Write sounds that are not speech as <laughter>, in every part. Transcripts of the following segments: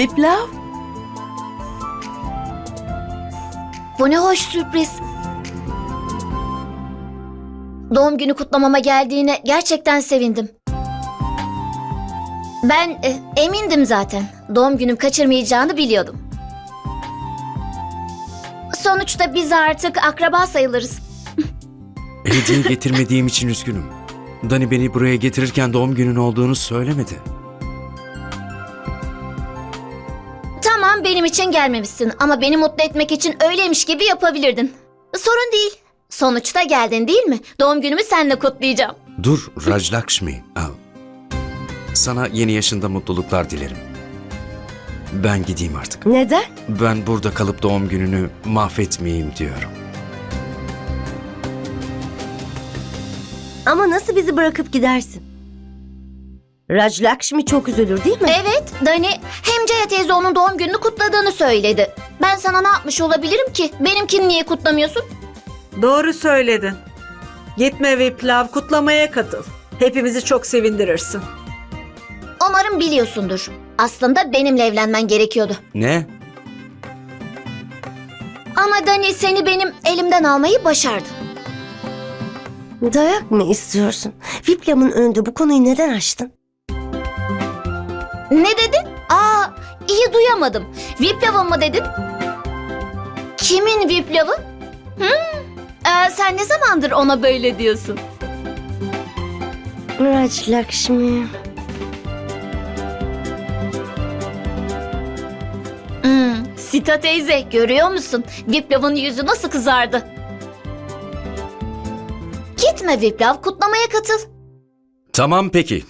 Viplav? Bu ne hoş sürpriz. Doğum günü kutlamama geldiğine gerçekten sevindim. Ben e, emindim zaten. Doğum günüm kaçırmayacağını biliyordum. Sonuçta biz artık akraba sayılırız. <laughs> Hediye getirmediğim için üzgünüm. Dani beni buraya getirirken doğum günün olduğunu söylemedi. Benim için gelmemişsin ama beni mutlu etmek için öyleymiş gibi yapabilirdin. Sorun değil. Sonuçta geldin değil mi? Doğum günümü seninle kutlayacağım. Dur Rajlakshmi. Al. Sana yeni yaşında mutluluklar dilerim. Ben gideyim artık. Neden? Ben burada kalıp doğum gününü mahvetmeyeyim diyorum. Ama nasıl bizi bırakıp gidersin? Raj Lakshmi çok üzülür değil mi? Evet, Dani hem Caya teyze onun doğum gününü kutladığını söyledi. Ben sana ne yapmış olabilirim ki? Benimkini niye kutlamıyorsun? Doğru söyledin. Gitme Viplav, kutlamaya katıl. Hepimizi çok sevindirirsin. Umarım biliyorsundur. Aslında benimle evlenmen gerekiyordu. Ne? Ama Dani seni benim elimden almayı başardı. Dayak mı istiyorsun? Viplam'ın önünde bu konuyu neden açtın? Ne dedin? Aa, iyi duyamadım. Viplav'ın mı dedin? Kimin Viplav'ı? Hmm, ee, sen ne zamandır ona böyle diyorsun? Raj Lakshmi. Hmm, Sita teyze görüyor musun? Viplav'ın yüzü nasıl kızardı? Gitme Viplav, kutlamaya katıl. Tamam peki.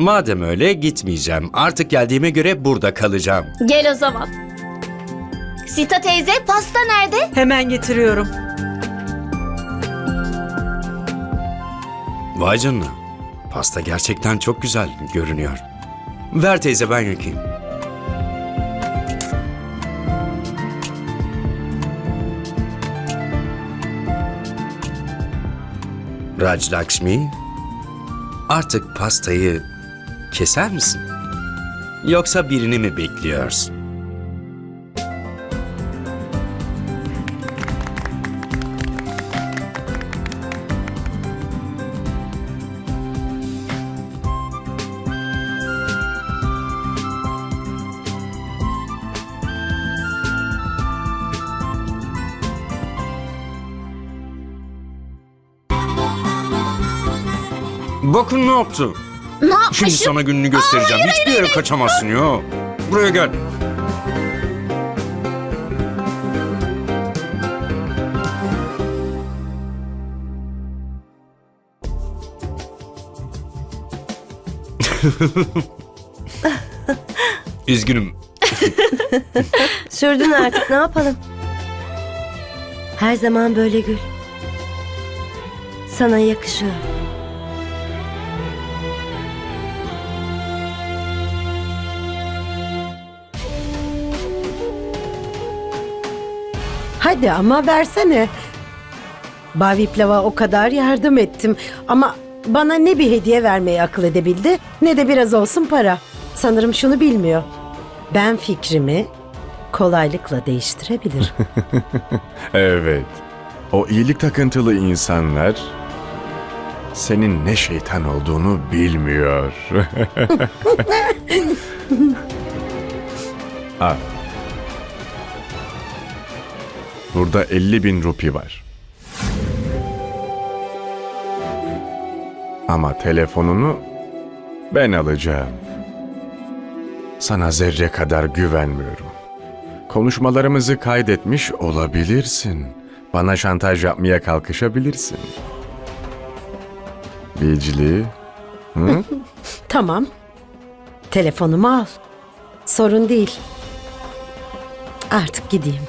Madem öyle gitmeyeceğim. Artık geldiğime göre burada kalacağım. Gel o zaman. Sita teyze pasta nerede? Hemen getiriyorum. Vay canına. Pasta gerçekten çok güzel görünüyor. Ver teyze ben yakayım. Raj Lakshmi, artık pastayı keser misin? Yoksa birini mi bekliyorsun? Bakın ne yaptı. Ne Şimdi yapmışım? sana gününü göstereceğim. Hiçbir yere kaçamazsın ya. Buraya gel. <laughs> Üzgünüm. Sürdün artık ne yapalım? Her zaman böyle gül. Sana yakışıyor. Hadi ama versene. Bavi Plav'a o kadar yardım ettim ama bana ne bir hediye vermeyi akıl edebildi ne de biraz olsun para. Sanırım şunu bilmiyor. Ben fikrimi kolaylıkla değiştirebilirim. <laughs> Evet. O iyilik takıntılı insanlar senin ne şeytan olduğunu bilmiyor. <laughs> <laughs> Al. Burada 50 bin rupi var. Ama telefonunu ben alacağım. Sana zerre kadar güvenmiyorum. Konuşmalarımızı kaydetmiş olabilirsin. Bana şantaj yapmaya kalkışabilirsin. Bicli, hı? <laughs> tamam. Telefonumu al. Sorun değil. Artık gideyim.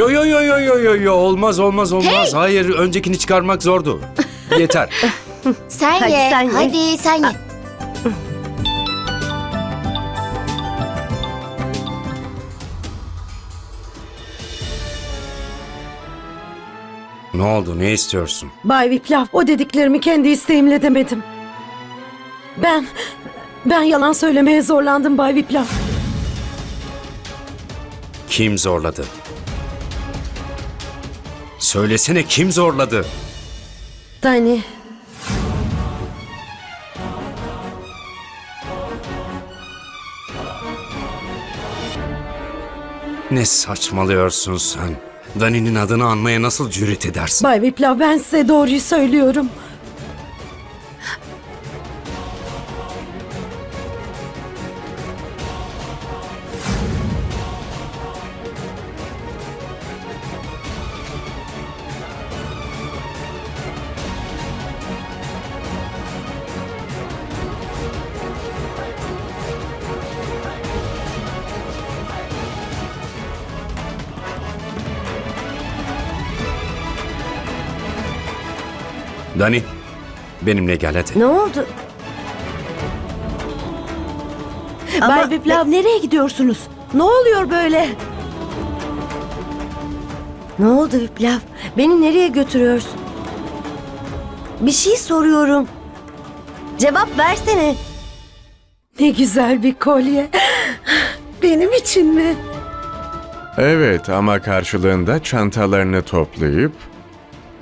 Yo yo yo yo yo yo yo olmaz olmaz olmaz. Hayır öncekini çıkarmak zordu. Yeter. <laughs> Sen Hadi ye. sen ye. Hadi sen ye. ne oldu ne istiyorsun? Bay Viplav o dediklerimi kendi isteğimle demedim. Ben, ben yalan söylemeye zorlandım Bay Viplav. Kim zorladı? Söylesene kim zorladı? Dani, Ne saçmalıyorsun sen? Dani'nin adını anmaya nasıl cüret edersin? Bay Viplav ben size doğruyu söylüyorum. Benimle gel hadi. Ne oldu? Ama- Bay Viplav nereye gidiyorsunuz? Ne oluyor böyle? Ne oldu Viplav? Beni nereye götürüyorsun? Bir şey soruyorum. Cevap versene. Ne güzel bir kolye. Benim için mi? Evet ama karşılığında çantalarını toplayıp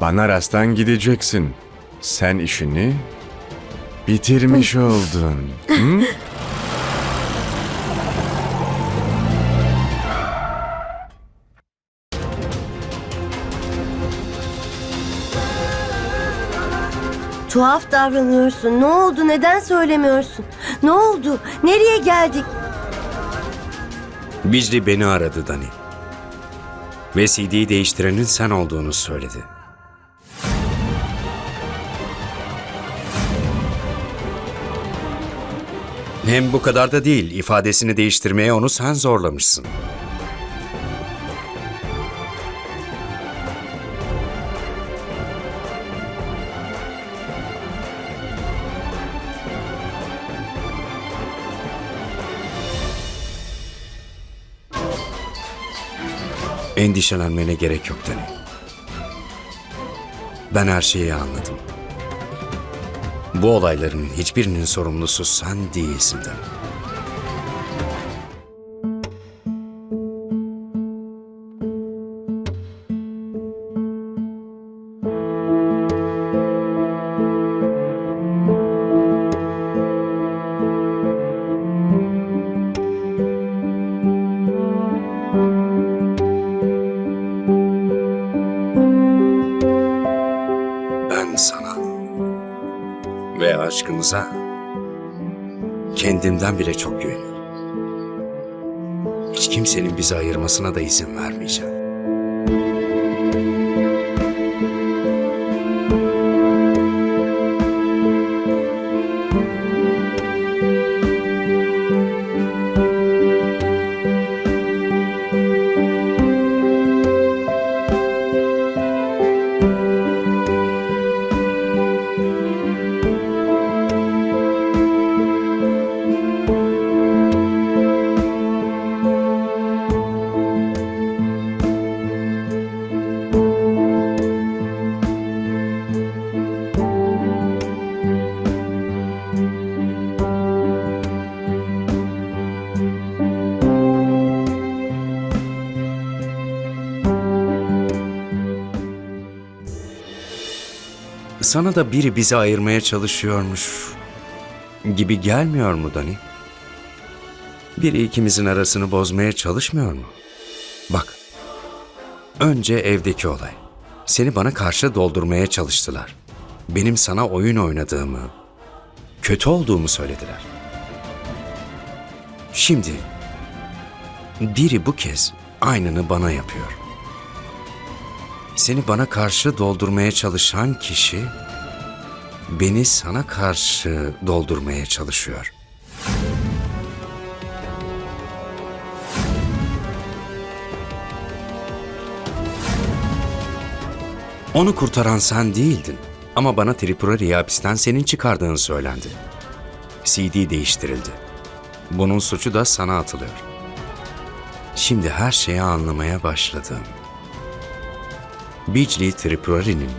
Banaras'tan gideceksin. Sen işini bitirmiş oldun. <laughs> Hı? Tuhaf davranıyorsun. Ne oldu? Neden söylemiyorsun? Ne oldu? Nereye geldik? Bicri beni aradı Dani. Ve CD'yi değiştirenin sen olduğunu söyledi. Hem bu kadar da değil, ifadesini değiştirmeye onu sen zorlamışsın. Endişelenmene gerek yok Dani. Ben her şeyi anladım. Bu olayların hiçbirinin sorumlusu sen değilsin Dani. Kendimden bile çok güveniyorum. Hiç kimsenin bizi ayırmasına da izin vermeyeceğim. Sana da biri bizi ayırmaya çalışıyormuş gibi gelmiyor mu Dani? Biri ikimizin arasını bozmaya çalışmıyor mu? Bak, önce evdeki olay. Seni bana karşı doldurmaya çalıştılar. Benim sana oyun oynadığımı, kötü olduğumu söylediler. Şimdi biri bu kez aynını bana yapıyor. Seni bana karşı doldurmaya çalışan kişi beni sana karşı doldurmaya çalışıyor. Onu kurtaran sen değildin. Ama bana Tripurari'yi hapisten senin çıkardığın söylendi. CD değiştirildi. Bunun suçu da sana atılıyor. Şimdi her şeyi anlamaya başladım. Bijli Tripurari'nin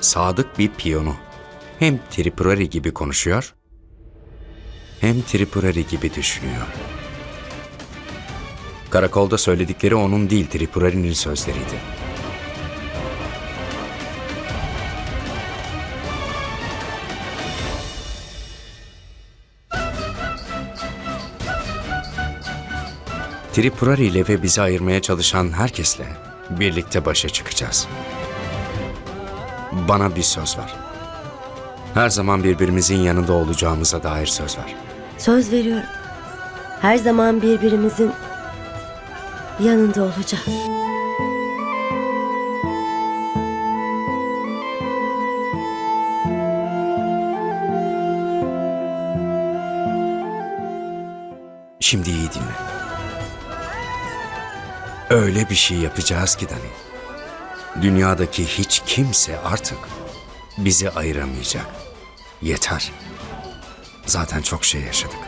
sadık bir piyonu. Hem Tripurari gibi konuşuyor, hem Tripurari gibi düşünüyor. Karakolda söyledikleri onun değil Tripurari'nin sözleriydi. Tripurari ile ve bizi ayırmaya çalışan herkesle birlikte başa çıkacağız. Bana bir söz ver. Her zaman birbirimizin yanında olacağımıza dair söz ver. Söz veriyorum. Her zaman birbirimizin yanında olacağız. Şimdi iyi dinle. Öyle bir şey yapacağız ki Dani. Dünyadaki hiç kimse artık bizi ayıramayacak. Yeter. Zaten çok şey yaşadık.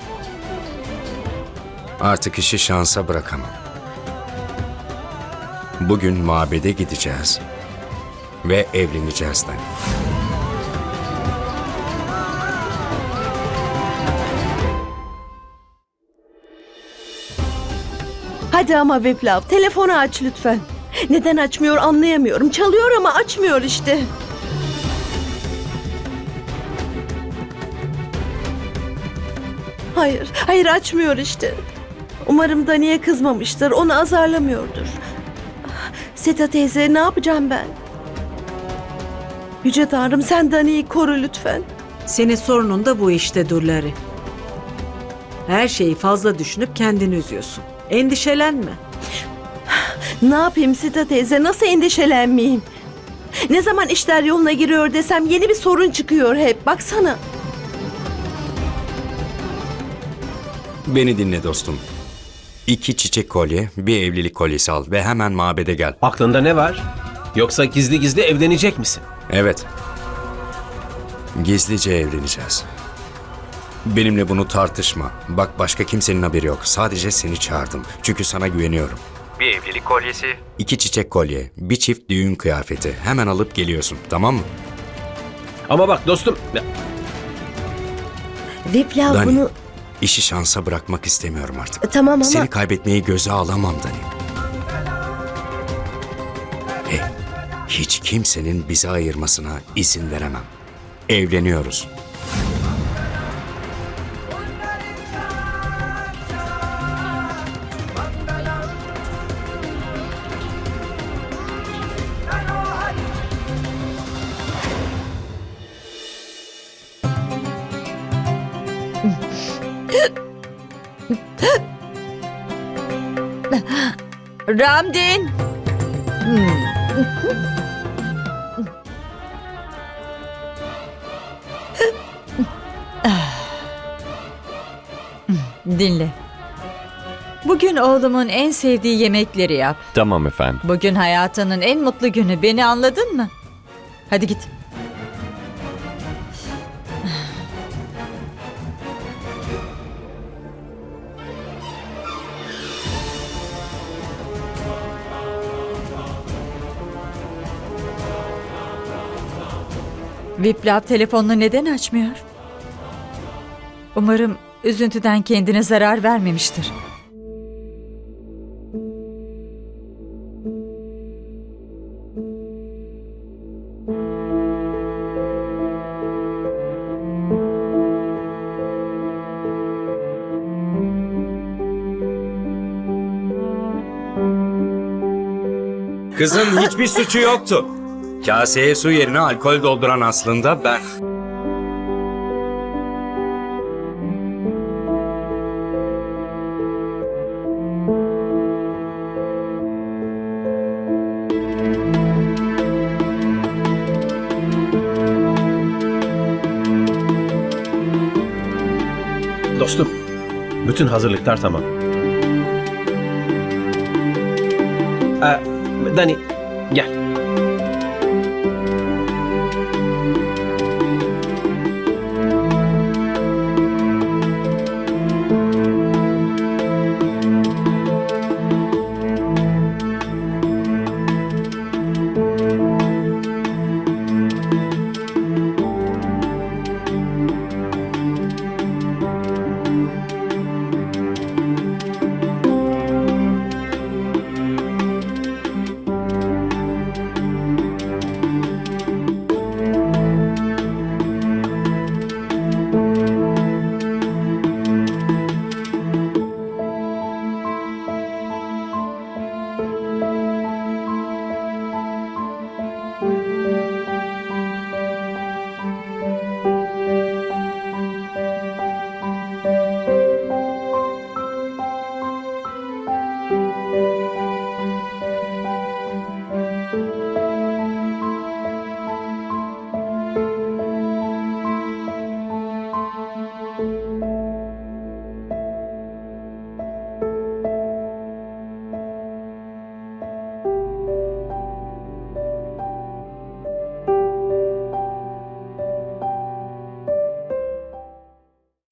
Artık işi şansa bırakamam. Bugün mabede gideceğiz ve evleneceğiz Dani. Hadi ama Viplav telefonu aç lütfen. Neden açmıyor anlayamıyorum. Çalıyor ama açmıyor işte. Hayır, hayır açmıyor işte. Umarım Dani'ye kızmamıştır, onu azarlamıyordur. Seta teyze ne yapacağım ben? Yüce Tanrım sen Dani'yi koru lütfen. Senin sorunun da bu işte Dulleri. Her şeyi fazla düşünüp kendini üzüyorsun. Endişelenme. Ne yapayım Sita teyze nasıl endişelenmeyeyim? Ne zaman işler yoluna giriyor desem yeni bir sorun çıkıyor hep baksana. Beni dinle dostum. İki çiçek kolye, bir evlilik kolyesi al ve hemen mabede gel. Aklında ne var? Yoksa gizli gizli evlenecek misin? Evet. Gizlice evleneceğiz. Benimle bunu tartışma. Bak başka kimsenin haberi yok. Sadece seni çağırdım. Çünkü sana güveniyorum. Bir evlilik kolyesi. İki çiçek kolye. Bir çift düğün kıyafeti. Hemen alıp geliyorsun. Tamam mı? Ama bak dostum... Viplav Dani, bunu... işi şansa bırakmak istemiyorum artık. E, Tamam ama... Seni kaybetmeyi göze alamam Dani. Hey, hiç kimsenin bizi ayırmasına izin veremem. Evleniyoruz. Ramdin. Dinle. Bugün oğlumun en sevdiği yemekleri yap. Tamam efendim. Bugün hayatının en mutlu günü. Beni anladın mı? Hadi git. Viplav telefonunu neden açmıyor? Umarım üzüntüden kendine zarar vermemiştir. Kızın hiçbir suçu yoktu. Kaseye su yerine alkol dolduran aslında ben. Dostum, bütün hazırlıklar tamam. Ee, Dani,